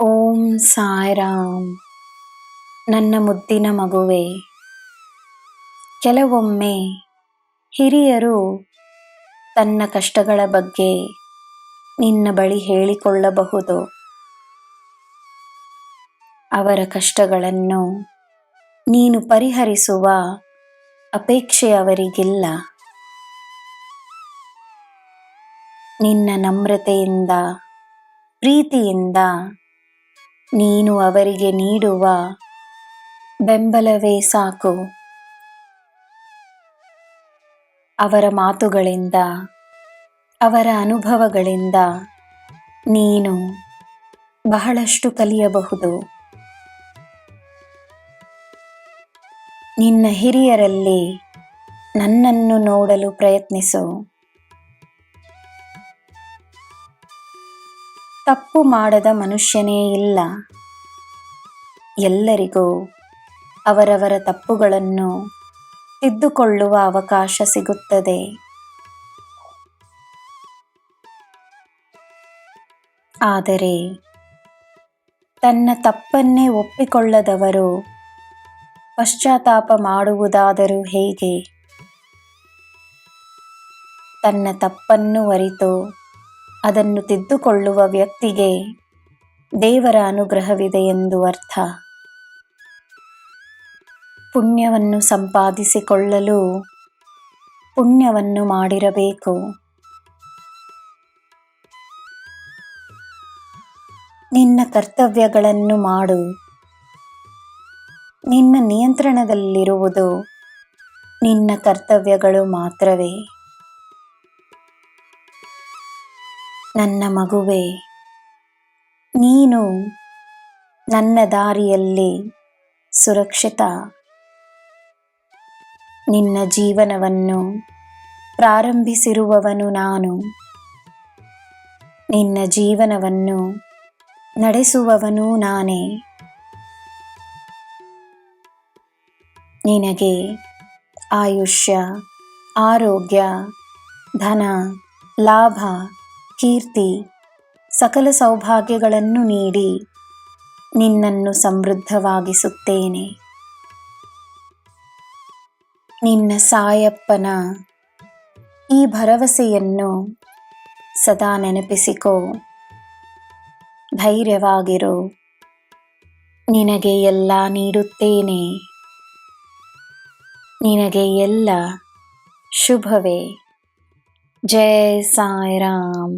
ಓಂ ಸಾಯಿರಾಮ್. ನನ್ನ ಮುದ್ದಿನ ಮಗುವೆ, ಕೆಲವೊಮ್ಮೆ ಹಿರಿಯರು ತನ್ನ ಕಷ್ಟಗಳ ಬಗ್ಗೆ ನಿನ್ನ ಬಳಿ ಹೇಳಿಕೊಳ್ಳಬಹುದು. ಅವರ ಕಷ್ಟಗಳನ್ನು ನೀನು ಪರಿಹರಿಸುವ ಅಪೇಕ್ಷೆ ಅವರಿಗಿಲ್ಲ. ನಿನ್ನ ನಮ್ರತೆಯಿಂದ, ಪ್ರೀತಿಯಿಂದ ನೀನು ಅವರಿಗೆ ನೀಡುವ ಬೆಂಬಲವೇ ಸಾಕು. ಅವರ ಮಾತುಗಳಿಂದ, ಅವರ ಅನುಭವಗಳಿಂದ ನೀನು ಬಹಳಷ್ಟು ಕಲಿಯಬಹುದು. ನಿನ್ನ ಹಿರಿಯರಲ್ಲಿ ನನ್ನನ್ನು ನೋಡಲು ಪ್ರಯತ್ನಿಸು. ತಪ್ಪು ಮಾಡದ ಮನುಷ್ಯನೇ ಇಲ್ಲ. ಎಲ್ಲರಿಗೂ ಅವರವರ ತಪ್ಪುಗಳನ್ನು ತಿದ್ದುಕೊಳ್ಳುವ ಅವಕಾಶ ಸಿಗುತ್ತದೆ. ಆದರೆ ತನ್ನ ತಪ್ಪನ್ನೇ ಒಪ್ಪಿಕೊಳ್ಳದವರು ಪಶ್ಚಾತ್ತಾಪ ಮಾಡುವುದಾದರೂ ಹೇಗೆ? ತನ್ನ ತಪ್ಪನ್ನು ಅರಿತು ಅದನ್ನು ತಿದ್ದುಕೊಳ್ಳುವ ವ್ಯಕ್ತಿಗೆ ದೇವರ ಅನುಗ್ರಹವಿದೆ ಎಂದು ಅರ್ಥ. ಪುಣ್ಯವನ್ನು ಸಂಪಾದಿಸಿಕೊಳ್ಳಲು ಪುಣ್ಯವನ್ನು ಮಾಡಿರಬೇಕು. ನಿನ್ನ ಕರ್ತವ್ಯಗಳನ್ನು ಮಾಡು. ನಿನ್ನ ನಿಯಂತ್ರಣದಲ್ಲಿರುವುದು ನಿನ್ನ ಕರ್ತವ್ಯಗಳು ಮಾತ್ರವೇ. ನನ್ನ ಮಗುವೆ, ನೀನು ನನ್ನ ದಾರಿಯಲ್ಲಿ ಸುರಕ್ಷಿತ ನಿನ್ನ ಜೀವನವನ್ನು ಪ್ರಾರಂಭಿಸಿರುವವನು ನಾನು. ನಿನ್ನ ಜೀವನವನ್ನು ನಡೆಸುವವನು ನಾನೇ. ನಿನಗೆ ಆಯುಷ್ಯ, ಆರೋಗ್ಯ, ಧನ, ಲಾಭ ಕೀರ್ತಿ, ಸಕಲ ಸೌಭಾಗ್ಯಗಳನ್ನು ನೀಡಿ ನಿನ್ನನ್ನು ಸಮೃದ್ಧವಾಗಿಸುತ್ತೇನೆ. ನಿನ್ನ ಸಾಯಪ್ಪನ ಈ ಭರವಸೆಯನ್ನು ಸದಾ ನೆನಪಿಸಿಕೋ. ಧೈರ್ಯವಾಗಿರು. ನಿನಗೆ ಎಲ್ಲ ನೀಡುತ್ತೇನೆ. ನಿನಗೆ ಎಲ್ಲ ಶುಭವೇ. ಜೈ ಸಾಯಿರಾಮ್